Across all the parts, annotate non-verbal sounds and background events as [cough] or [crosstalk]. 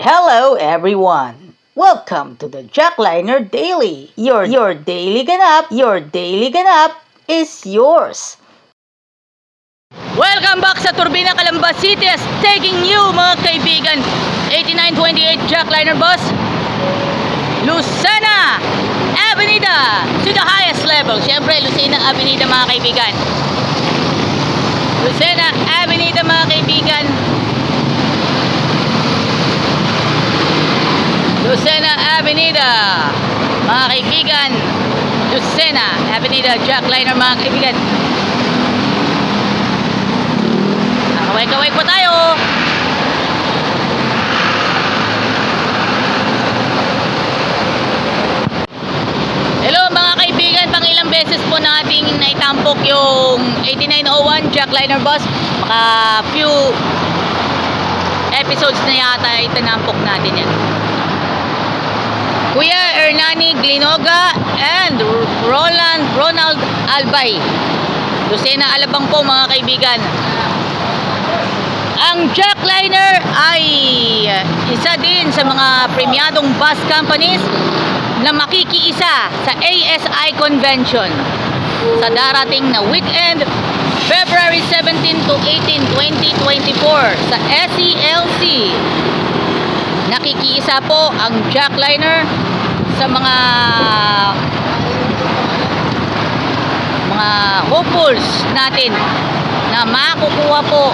Hello everyone! Welcome to the Jackliner Daily. Your your daily ganap, your daily ganap is yours. Welcome back sa Turbina Calamba City as taking you mga kaibigan 8928 Jackliner bus Lucena Avenida to the highest level. Siyempre Lucena Avenida mga kaibigan. Lucena Avenida mga kaibigan. Lucena Avenida. Mga kaibigan, Lucena Avenida Jackliner mga kaibigan. Kaway-kaway po tayo. Hello mga kaibigan, pang ilang beses po nating naitampok yung 8901 Jackliner bus. Maka few episodes na yata itinampok natin yan. Kuya Hernani Glinoga and Roland Ronald Albay. Lucena Alabang po mga kaibigan. Ang Jackliner ay isa din sa mga premiadong bus companies na makikiisa sa ASI Convention sa darating na weekend February 17 to 18, 2024 sa SELC nakikiisa po ang jackliner sa mga mga hopefuls natin na makukuha po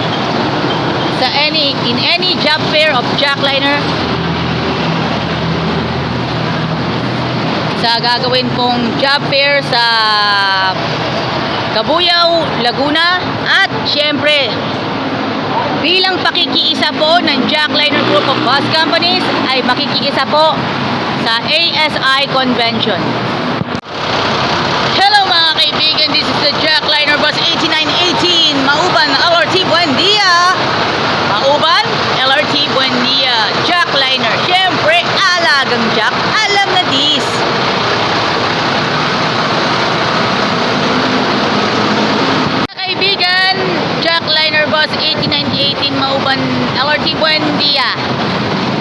sa any in any job fair of jackliner. Sa gagawin pong job fair sa Kabuyao, Laguna at syempre bilang pakikiisa po ng Jackliner Group of Bus Companies ay makikiisa po sa ASI Convention. Hello mga kaibigan, this is the Jackliner Bus 8918 Mauban LRT Buendia. Mauban LRT Buendia Jackliner. Siyempre, alagang Jack, alam na dis. Kaibigan, Jackliner Bus 8918 Mauban LRT Buendia.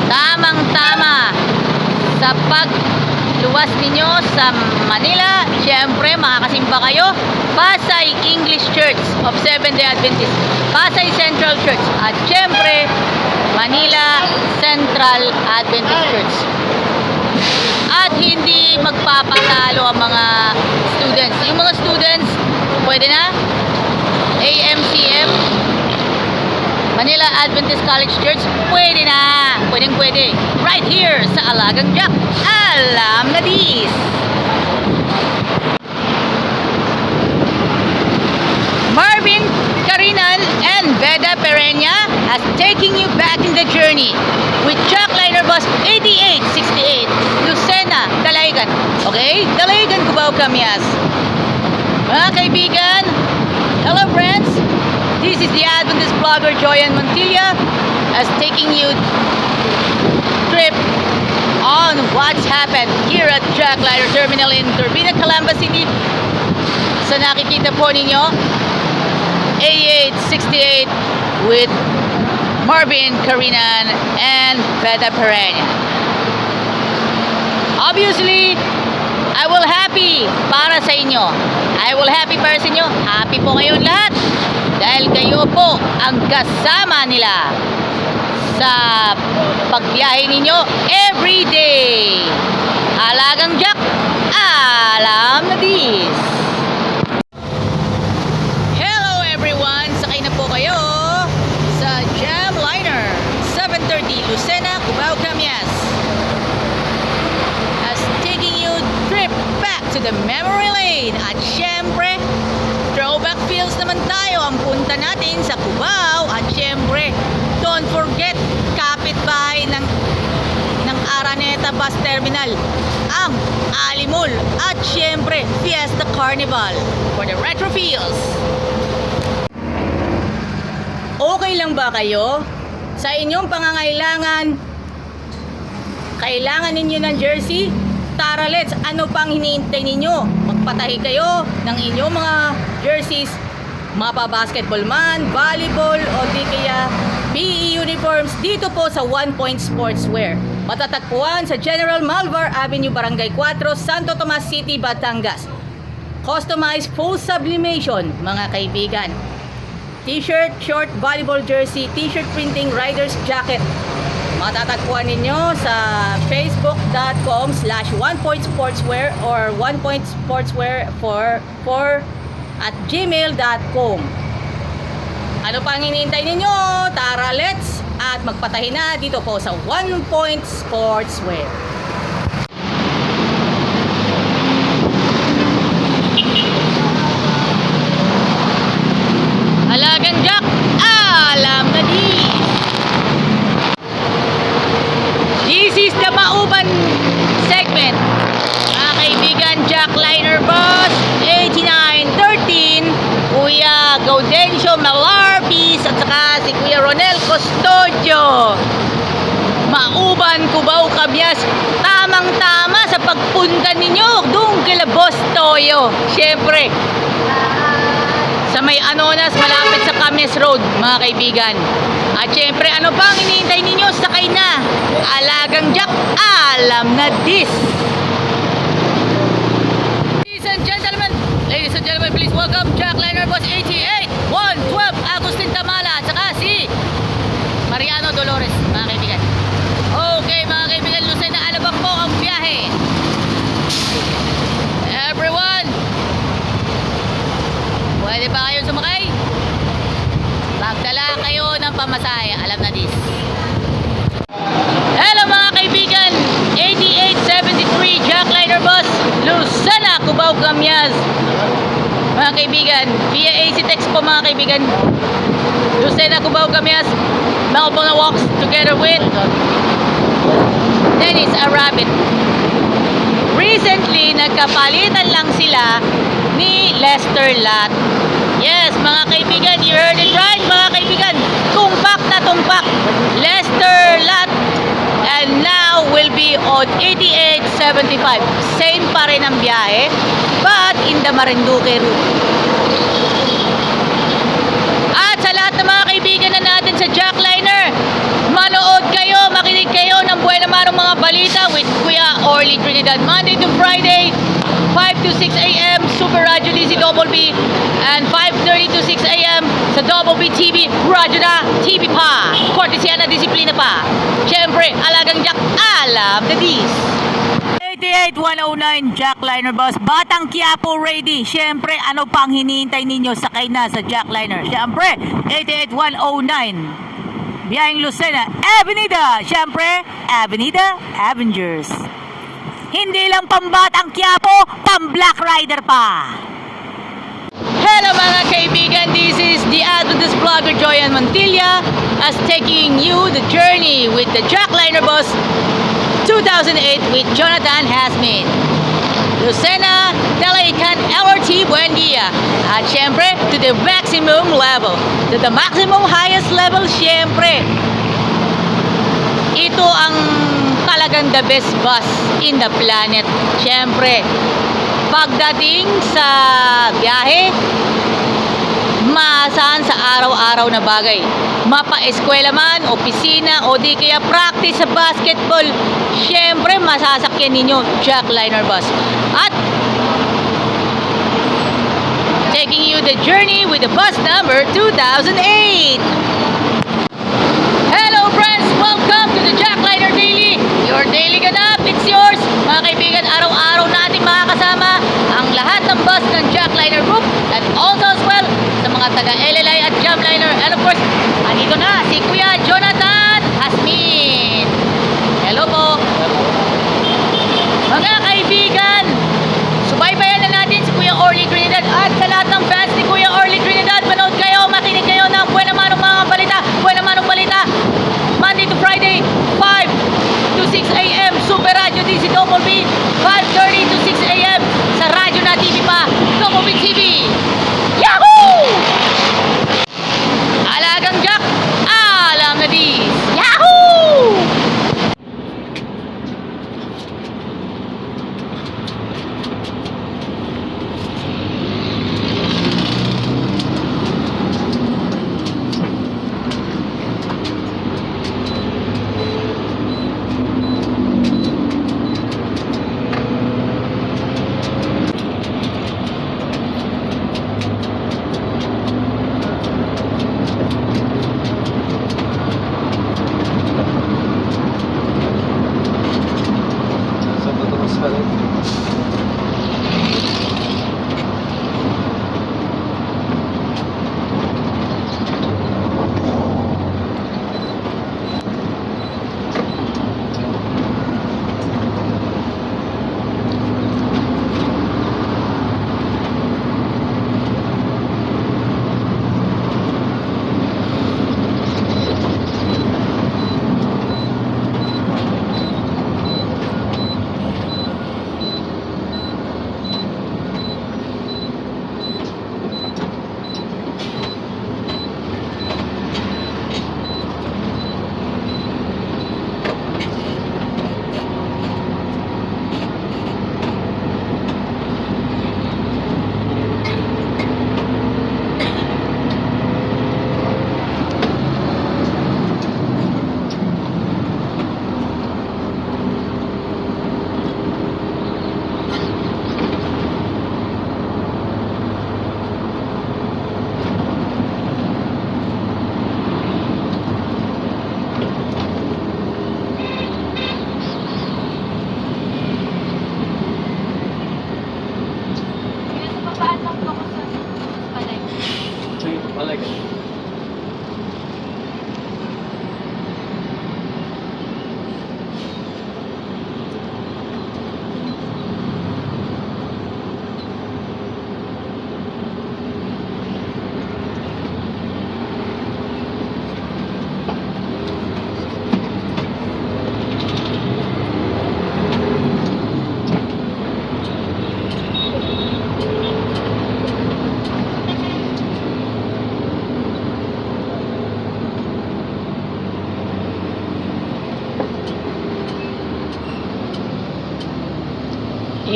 Tamang-tama sa pagluwas ninyo sa Manila. Siyempre, makakasimba kayo. Pasay English Church of Seventh-day Adventist. Pasay Central Church. At siyempre, Manila Central Adventist Church. At hindi magpapatalo ang mga students. Yung mga students, pwede na. AMCM, Manila Adventist College Church, pwede na. Pwedeng pwede. Right here sa Alagang Jack. Alam na dis. Marvin Karinan and Veda Perenya has taking you back in the journey with Jackliner Bus 8868 Lucena, Dalagan. Okay? Dalagan, Cubao, Camias. Mga kaibigan, hello friends. This is the Adventist blogger Joyan Montilla as taking you trip on what's happened here at Jackliner Terminal in Turbina, Calamba City. Sa nakikita po ninyo, A868 with Marvin Karinan and Veda Perenya. Obviously, I will happy para sa inyo. I will happy para sa inyo. Happy po kayong lahat. Dahil kayo po ang kasama nila sa pagbiyahe ninyo every day. Alagang Jack, alam na dis. Hello everyone! Sakay na po kayo sa Jamliner 730 Lucena, Cubao, Camias. As taking you trip back to the memory lane. At syempre, throwback feels naman tayo ang punta natin sa Cubao. At syempre, don't forget, kapitbahay ng ng Araneta Bus Terminal, ang Alimul at syempre Fiesta Carnival for the retro feels. Okay lang ba kayo? Sa inyong pangangailangan, kailangan ninyo ng jersey? Tara let's, ano pang hinihintay ninyo? Magpatahi kayo ng inyong mga jerseys, mapa basketball man, volleyball, o di kaya PE uniforms dito po sa One Point Sportswear. Matatagpuan sa General Malvar Avenue, Barangay 4, Santo Tomas City, Batangas. Customized full sublimation, mga kaibigan. T-shirt, short, volleyball jersey, t-shirt printing, rider's jacket. Matatagpuan ninyo sa facebook.com slash onepointsportswear or onepointsportswear for, for at gmail.com. Ano pang hinihintay ninyo? Tara, let's! At magpatahin na dito po sa One Point Sportswear. Alagang Gaudencio Malarpis, at saka si Kuya Ronel Custodio. Mauban, Cubao, Cabias, tamang-tama sa pagpunta ninyo doon kila Boss Toyo. Siyempre, sa may Anonas, malapit sa Cames Road, mga kaibigan. At syempre, ano pang hinihintay ninyo? Sakay na. Alagang Jack, alam na this. Ladies and gentlemen, ladies and gentlemen, please welcome Jack Liner Bus 88, 112, Agustin Tamala, at saka si Mariano Dolores, mga kaibigan. Okay, mga kaibigan, Lucena Alabang po ang biyahe. Everyone, Pwede ba kayo sumakay? Magdala kayo ng pamasaya. Alam na this. Hello mga kaibigan! 8873 Jackliner Bus, Lucena, Camyas. Mga kaibigan, via AC Text po mga kaibigan. Lucena, Cubao, Camyas. Melbourne walks together with Dennis Arabit. Recently, nagkapalitan lang sila ni Lester Lat. Yes, mga kaibigan, you heard it right, mga kaibigan. Tumpak na tumpak. Lester Lat and now will be on 8875. Same pa rin ang biyahe, but in the Marinduque route. At sa lahat ng mga kaibigan na natin sa Jackliner, manood kayo, makinig kayo ng naman ng mga balita with Kuya Orly Trinidad. Monday to Friday, 5 to 6 a.m. Super Radio DC Double B and 5.30 to 6 a.m. sa Double B TV, Radyo na, TV pa. Kortesya na disiplina pa. Siyempre, alagang Jack, alam na dis. 88109 Jackliner Bus. Batang Quiapo ready. Siyempre, ano pang hinihintay ninyo? Sakay na sa Jackliner. Siyempre, 88109. Biyahing Lucena, Avenida. Siyempre, Avenida Avengers. Hindi lang pambatang Quiapo, pang Black Rider pa. Hello mga kaibigan, this is the Adventist vlogger Joyan Montilla as taking you the journey with the Jackliner Bus 2008 with Jonathan Hasmin. Lucena, Talaican, LRT, Buendia. At syempre, to the maximum level. To the maximum highest level, syempre. Ito ang talagang the best bus in the planet. Syempre, pagdating sa biyahe, maasahan sa araw-araw na bagay. Mapa-eskwela man, opisina, o di kaya practice sa basketball, syempre masasakyan ninyo Jackliner Bus. At taking you the journey with the bus number 2008. yours, mga kaibigan, araw-araw natin makakasama ang lahat ng bus ng Jackliner Group and also as well sa mga taga LLI at Jackliner and of course, andito na si Kuya Jonathan Hasmin. Hello po. Mga kaibigan, subaybayan na natin si Kuya Orly Trinidad at sa lahat ng fans ni Kuya Orly Trinidad, manood kayo, makinig kayo ng Buena Manong mga balita, Buena Manong balita, Monday to Friday, 6 a.m. Super Radio DCW.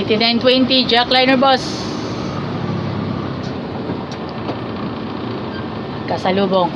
8920 jackliner boss. Kasalubong.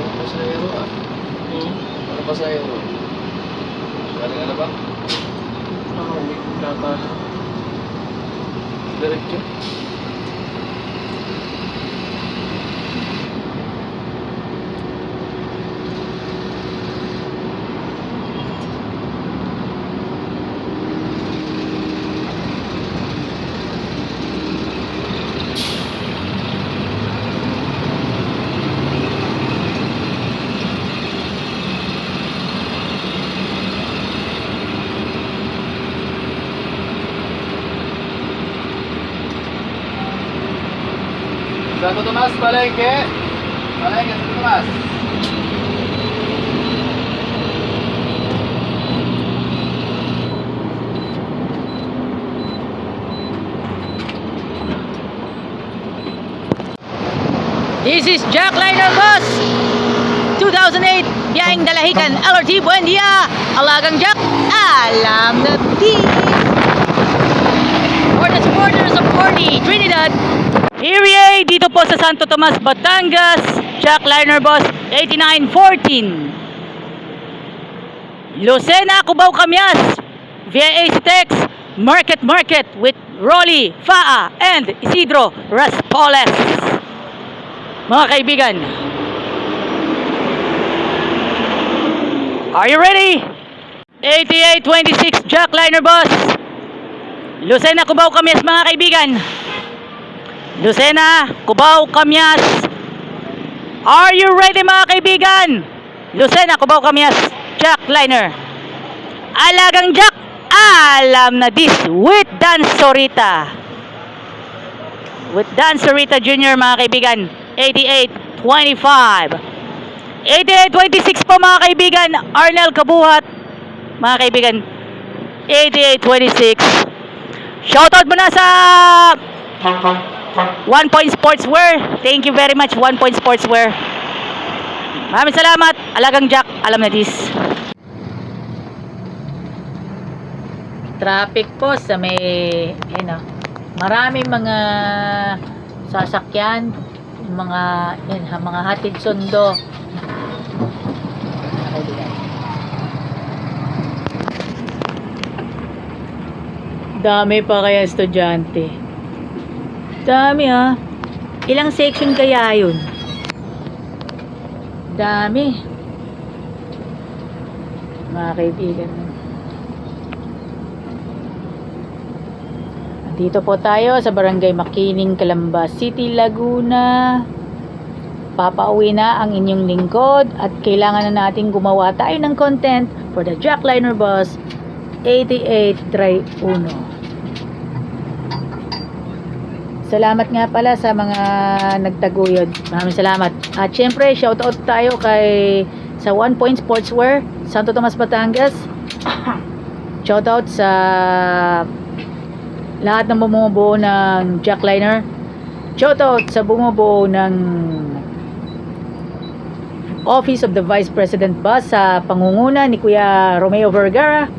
Ano pasahero ah? Ano pasahero? Galing ano ba? Ako, hindi ko kata. Diretso? Santo Tomas, palengke. Palengke, Santo Tomas. This is jackliner boss. 2008 biyaheng Dalahican LRT Buendia. Alagang Jack. Alam na peace. For the supporters of Corny, Trinidad. Here dito po sa Santo Tomas, Batangas. Jackliner boss 8914. Lucena, Cubao, Camyas. Via AC Tex, Market Market with Rolly, Faa, and Isidro Raspoles. Mga kaibigan, are you ready? 8826 Jackliner Boss. Lucena, Cubao, Camyas mga kaibigan. Lucena, Cubao, Camyas. Are you ready mga kaibigan? Lucena, Cubao, Camyas, Jackliner. Alagang Jack, alam na this with Dan Sorita. With Dan Sorita Jr. mga kaibigan, 88-25. 88-26 po mga kaibigan, Arnel Kabuhat. Mga kaibigan, 88-26. Shoutout muna sa One Point Sportswear. Thank you very much, One Point Sportswear. Maraming salamat. Alagang Jack, alam na this. Traffic po sa may, yun o, maraming mga sasakyan, mga, yun, ha, mga hatid sundo. Dami pa kaya estudyante. Dami ha. Ilang section kaya yun? Dami. Mga kaibigan. Dito po tayo sa Barangay Makiling, Calamba City, Laguna. Papauwi na ang inyong lingkod at kailangan na natin gumawa tayo ng content for the Jackliner Bus 88 Try 1. Salamat nga pala sa mga nagtaguyod. Maraming salamat. At syempre, shoutout tayo kay sa One Point Sportswear, Santo Tomas, Batangas. [coughs] Shoutout sa lahat ng bumubuo ng jackliner. Shoutout sa bumubuo ng Office of the Vice President Bus sa pangunguna ni Kuya Romeo Vergara.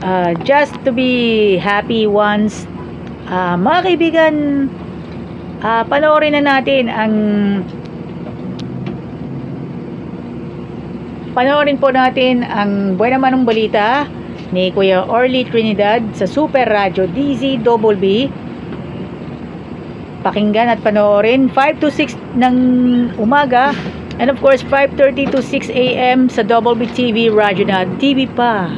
Uh, just to be happy once Ah, mga kaibigan, ah, panoorin na natin ang panoorin po natin ang Buena Manong Balita ni Kuya Orly Trinidad sa Super Radio DZBB. Pakinggan at panoorin 5 to 6 ng umaga and of course 5.30 to 6 a.m. sa Double B TV Radio na TV pa.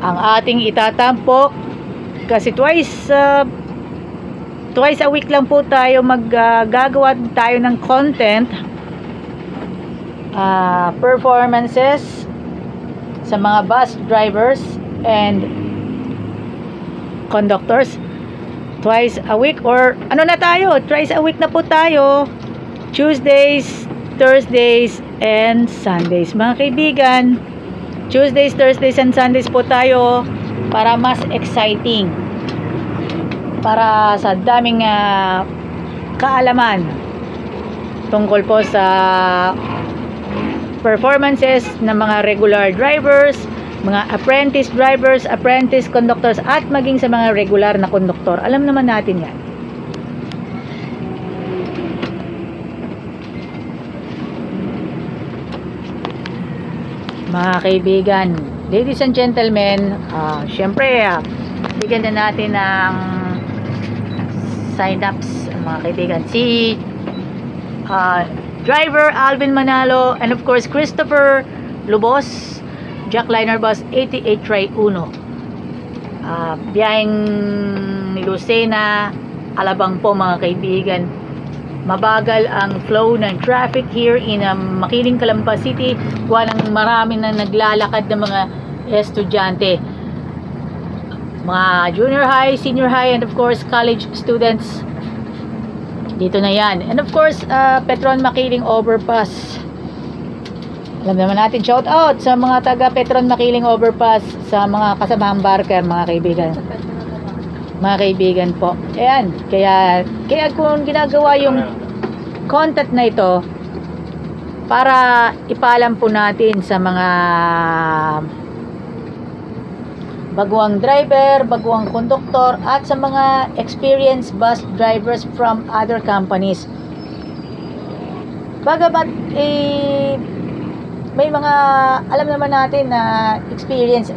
Ang ating itatampok kasi twice uh, twice a week lang po tayo maggagawa tayo ng content ah, performances sa mga bus drivers and conductors. Twice a week or ano na tayo? Twice a week na po tayo. Tuesdays, Thursdays, and Sundays. Mga kaibigan Tuesdays, Thursdays, and Sundays po tayo para mas exciting para sa daming ah, kaalaman tungkol po sa performances ng mga regular drivers, mga apprentice drivers, apprentice conductors at maging sa mga regular na konduktor. Alam naman natin 'yan. Mga kaibigan, ladies and gentlemen, ah syempre, ah, bigyan na natin ng sign-ups, mga kaibigan. Si ah, driver Alvin Manalo and of course Christopher Lubos, Jackliner Bus 88 Try 1. Ah, biyaheng Lucena, Alabang po mga kaibigan. Mabagal ang flow ng traffic here in um, Makiling Calamba City. Walang marami na naglalakad ng mga estudyante. Mga junior high, senior high, and of course college students. Dito na yan. And of course, uh, Petron Makiling Overpass. Alam naman natin, shout out sa mga taga Petron Makiling Overpass, sa mga kasamahang barker, mga kaibigan. Mga kaibigan po. Ayan, kaya, kaya kung ginagawa yung content na ito, para ipaalam po natin sa mga baguang driver, baguang konduktor, at sa mga experienced bus drivers from other companies. Bagamat eh, may mga alam naman natin na experience.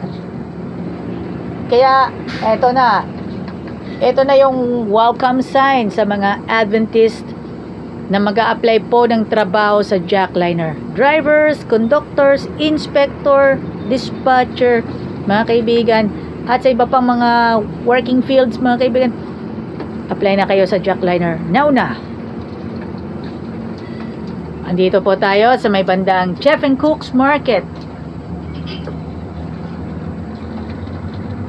Kaya eto na. Ito na yung welcome sign sa mga Adventist na mag apply po ng trabaho sa jackliner. Drivers, conductors, inspector, dispatcher, mga kaibigan, at sa iba pang mga working fields, mga kaibigan, apply na kayo sa jackliner. Now na! Andito po tayo sa may bandang Chef and Cooks Market.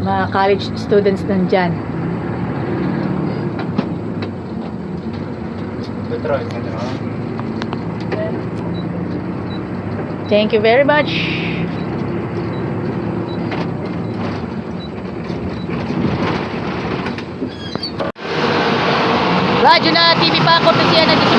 Mga college students nandyan. Petro, ito na. Thank you very much. Radyo na TV pa, ng disiplina pa.